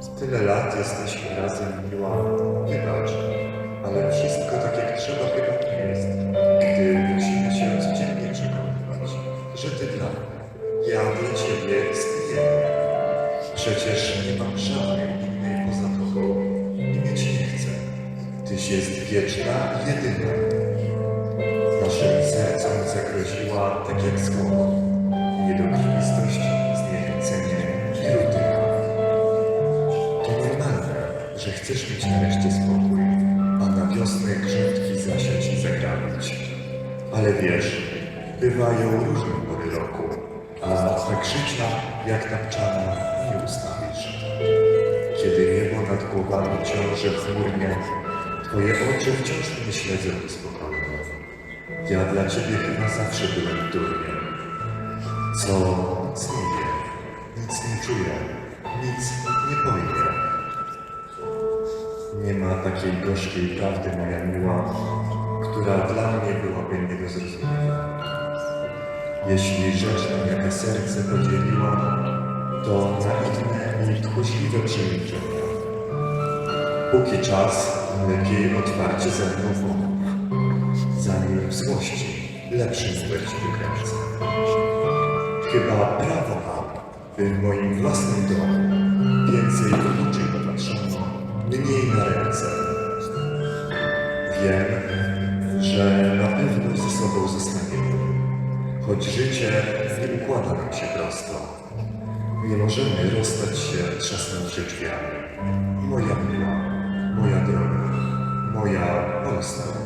Tyle lat jesteśmy razem, miła. Wybacz, ale wszystko tak jak trzeba chyba nie jest. Gdy musimy się codziennie przekonywać, że ty dla mnie, ja dla ciebie istniejemy. Przecież nie mam żadnej innej poza tobą i mieć nie chcę. Tyś jest wieczna i jedyna. Naszym sercom zagroziła, tak jak słowo, chcesz mieć nareszcie spokój, a na wiosnę grządki zasiać i zagrabić. Ale wiesz, bywają różne pory roku, a tak życia, jak tapczana, nie ustawisz. Kiedy niebo nad głowami ciąży chmurnie, twoje oczy wciąż mnie śledzą niespokojnie. Ja dla ciebie chyba zawsze byłem durniem. Co nic nie wiem, nic nie czuję, nic nie pojmie. Nie ma takiej gorzkiej prawdy, moja miła, która dla mnie byłaby nie do zrozumienia. Jeśli rzecz nam jaka serce podzieliła, to na inne miej tchórzliwe przemilczenia. Póki czas, lepiej otwarcie ze mną zanim w złości lepszy numer ci wykręcę. Chyba prawo mam, w moim własnym domu więcej mniej na ręce. Wiem, że na pewno ze sobą zostaniemy, choć życie nie układa nam się prosto. Nie możemy rozstać się trzasnąwszy drzwiami. Moja miła, moja droga, moja Polska.